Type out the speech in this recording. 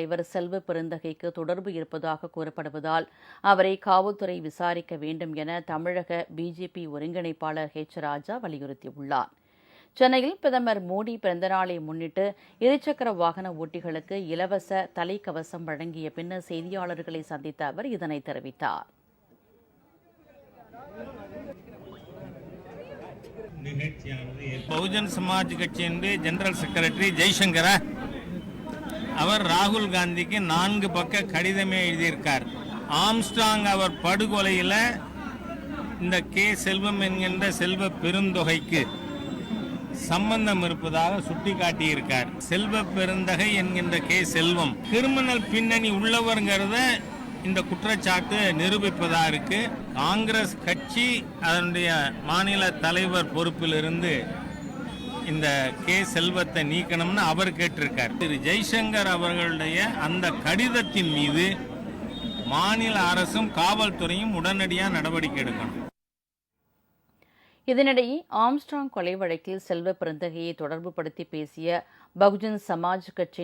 தலைவர் செல்வ பெருந்தகைக்கு தொடர்பு இருப்பதாக கூறப்படுவதால் அவரை காவல்துறை விசாரிக்க வேண்டும் என தமிழக பிஜேபி ஒருங்கிணைப்பாளர் ஹெச் ராஜா வலியுறுத்தியுள்ளார். சென்னையில் பிரதமர் மோடி பிறந்தநாளை முன்னிட்டு இருசக்கர வாகன ஓட்டிகளுக்கு இலவச தலைக்கவசம் வழங்கிய பின்னர் செய்தியாளர்களை சந்தித்த அவர் இதனை தெரிவித்தார். பகுஜன் சமாஜ் கட்சியின் ஜெனரல் செக்ரட்டரி ஜெய்சங்கரா அவர் ராகுல் காந்திக்கு நான்கு பக்க கடிதமே எழுதியிருக்கார். ஆம்ஸ்டாங் அவர் படுகொலையில் இந்த கே செல்வம் என்கின்ற செல்வ பெருந்தொகைக்கு சம்பந்தம் இருப்பதாக சுட்டிக்காட்டியிருக்கார். செல்வ பெருந்தகை என்கின்ற கே செல்வம். கிரிமினல் பின்னணி உள்ளவருங்கிறத இந்த குற்றச்சாட்டு நிரூபிப்பதா இருக்கு. காங்கிரஸ் கட்சி அதனுடைய மாநில தலைவர் பொறுப்பிலிருந்து இந்த கே செல்வத்தை நீக்கணும்னு அவர் கேட்டிருக்கார். திரு ஜெய்சங்கர் அவர்களுடைய அந்த கடிதத்தின் மீது மாநில அரசும் காவல்துறையும் உடனடியாக நடவடிக்கை எடுக்கணும். இதனிடையே ஆம்ஸ்ட்ராங் கொலை வழக்கில் செல்வ பெருந்தகையை தொடர்புபடுத்தி பேசிய பகுஜன் சமாஜ் கட்சி